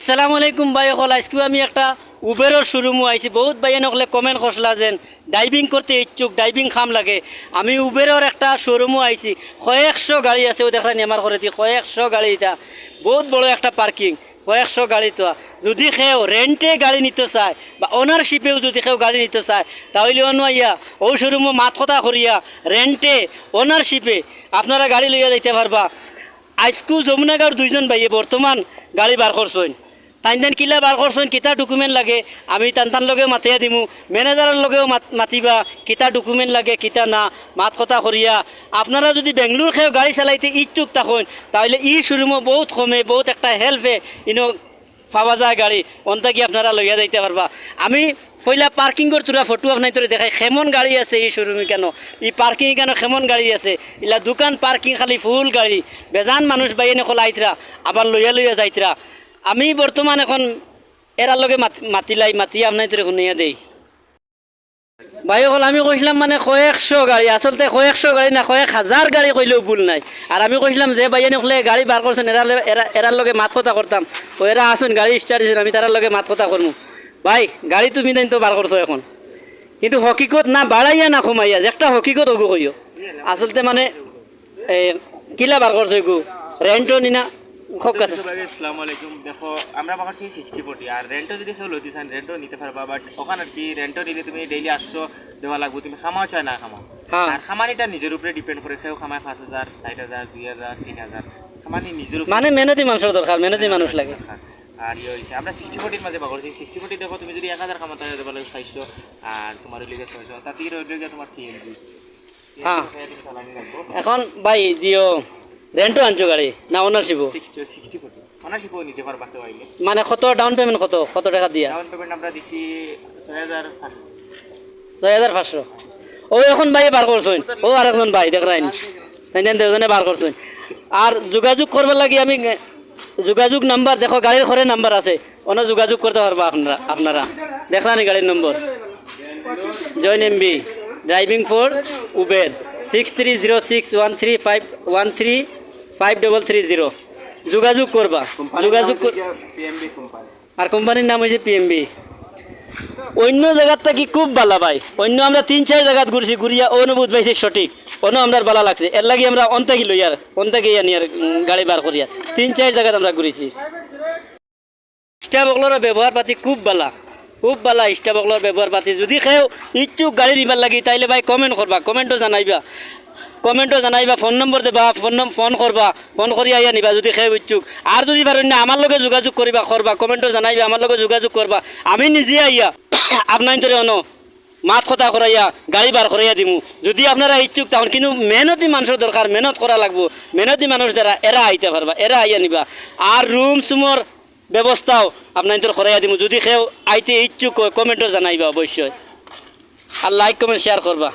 আসসালামু আলাইকুম ভাই হল আজকে আমি একটা উবেরর শোরুমও আইছি। বহুত ভাই নকলে কমেন্ট করছিলা যেন। ডাইভিং করতে ইচ্ছুক ডাইভিং খাম লাগে। আমি উবেরর একটা শোরুমও আইছি। কয়েকশো গাড়ি আছে, ও দেখলাম আমার ঘরে কয়েকশো গাড়ি এটা। বহুত বড় একটা পার্কিং কয়েকশো গাড়ি তো। যদি কেউ রেন্টে গাড়ি নিতে চায়, বা ওনারশিপেও যদি কেউ গাড়ি নিতে চায়, তাহলে অন্য ও শোরুমও মাত কথা করিয়া রেন্টে ওনারশিপে আপনারা গাড়ি লইয়া যাইতে পারবা। আজকু যমুনাগাঁর দুইজন ভাইয়ে বর্তমান গাড়ি বার করছেন। তাই তান কিলা বার করছেন কিতা ডকুমেন্ট লাগে, আমি তান তান লগেও মাতিয়া দিমু। ম্যানেজারের লগেও মাত- মাতিবা, কিতা ডকুমেন্ট লাগে, কিতা না, মাত কথা করিয়া। আপনারা যদি বেঙ্গলোর খেয়েও গাড়ি চালাইতে ইচ্ছুক তখন তাহলে ই শোরুমও বহুত কমে, বহুত একটা হেল্পে ইনো পাওয়া যায় গাড়ি। অন্তা কি আপনারা লইয়া যাইতে পারবা। আমি পয়লা পার্কিংয়ের তোরা ফটো আপনার তোরে দেখাই, কেমন গাড়ি আছে এই শোরুমে কেন? ই পার্কিং কেন কেমন গাড়ি আছে? ইলা দোকান পার্কিং খালি ফুল গাড়ি। বেজান মানুষ বাইনে খোলাইতরা আবার লইয়া লইয়া যাইতরা। আমি বর্তমান এখন এরার লগে মাত- মাতিলাই মাতি আপনার শুনিয়া দেই। ভাই হল আমি কইছিলাম মানে কয়েকশো গাড়ি আসলতে কয়েকশো গাড়ি না, কয়েক হাজার গাড়ি কইলেও ভুল নাই। আর আমি কইছিলাম যে ভাইয়া নকলে গাড়ি বার করছেন এরা এরা এরার লগে মাত কথা করতাম ও এরা আসুন গাড়ি স্টার্ট দিয়েছেন আমি তারার লগে মাত কথা করমু ভাই, গাড়ি তুমি তো বার করছ এখন। কিন্তু হকিকত না বাড়াইয়া না কমাইয়া, যে একটা হকিকত ওগু কইও। আসলতে মানে কিলা বার করছ এগু রেন্টও নিনা। আসসালামু আলাইকুম। দেখো আমরা পাচ্ছি সিক্সটি ফোর্টি আর রেন্টও যদি কেউ লইতে চান রেন্টও নিতে পারবা বাট ওখানে আর কি রেন্টও নিলে তুমি ডেইলি আসছো দেওয়া লাগবে তুমি খামাও চাই না খামাও? হ্যাঁ। আর খামানিটা নিজের উপরে ডিপেন্ড করে কেউ খামায় পাঁচ হাজার ষাট হাজার দুই হাজার তিন হাজার। খামানি নিজের মানে মেহনতি মানুষের দরকার মেহনতি মানুষ লাগে। আর ইয়ে হয়েছে আমরা সিক্সটি ফোর্টির মাঝে পাবো সিক্সটি ফোর্টি দেখো তুমি যদি এক হাজার খামাতে হয় তাহলে চারশো আর তোমার লিগে ছয়শো তাতে রইলে তোমার সিএনজি হ্যাঁ। এখন ভাই দিও। রেন্টও আনছো গাড়ি না ওনারশিপও নিতে পারবা কেউ আইলে মানে কত ডাউন পেমেন্ট কত? কত টাকা দিয়া? ডাউন পেমেন্ট আমরা দিচ্ছি ছয় হাজার পাঁচশো। ছয় হাজার পাঁচশো। ও এখন ভাই বার করছেন। ও আর একজন ভাই দেখ রাইন। তাই দেন দুজনে বার করছেন। আর যোগাযোগ করবার লাগি আমি যোগাযোগ নাম্বার দেখো গাড়ির ঘরে নাম্বার আছে। অন্য যোগাযোগ করতে পারবা আপনারা আপনারা। দেখলানি গাড়ির নম্বর। Join M B driving for Uber six three zero six one three five one three five double three zero যোগাযোগ করবা। যোগাযোগ আর কোম্পানির নাম হয়েছে পিএমবি অন্য জায়গার থেকে খুব ভালো ভাই। অন্য আমরা তিন চার জায়গাত ঘুরছি ঘুরিয়া অনুভূত পাইছি সঠিক। অন্য আমরা ভালো লাগছে। এর লাগে আমরা অন্তাকি লই আর অন্তাকি আনি আর গাড়ি বার করি আর। তিন চার জায়গাত আমরা ঘুরেছি। স্টাফকলর ব্যবহার পাতি খুব ভালা খুব ভালা স্টাফকলর ব্যবহার পাতি। যদি কেউ ইচ্ছুক গাড়ি নিবার লাগি তাইলে ভাই কমেন্ট করবা। কমেন্টও জানাইবা। কমেন্টও জানাইবা, ফোন নম্বর দেবা, ফোন ফোন করবা ফোন করি আইয়া নিবা যদি খেয়ে ইচ্ছুক আর যদি পারেন না আমার লগে যোগাযোগ করিবা করবা কমেন্টও জানাইবা আমার লগে যোগাযোগ করবা আমি নিজে আইয়া আপনার তোরে অন, মাত কথা করাইয়া গাড়ি বার করাইয়া দিমু। যদি আপনারা ইচ্ছুক তখন কিন্তু মেহনতি মানুষের দরকার মেহনত করা লাগবো। মেহনতি মানুষ দ্বারা এরা আইতে পারবা এরা আইয়া নিবা আর রুম সুমর ব্যবস্থাও আপনার করাইয়া দিমু। যদি কেউ আইতে ইচ্ছুক কমেন্টও জানাইবা অবশ্যই আর লাইক কমেন্ট শেয়ার করবা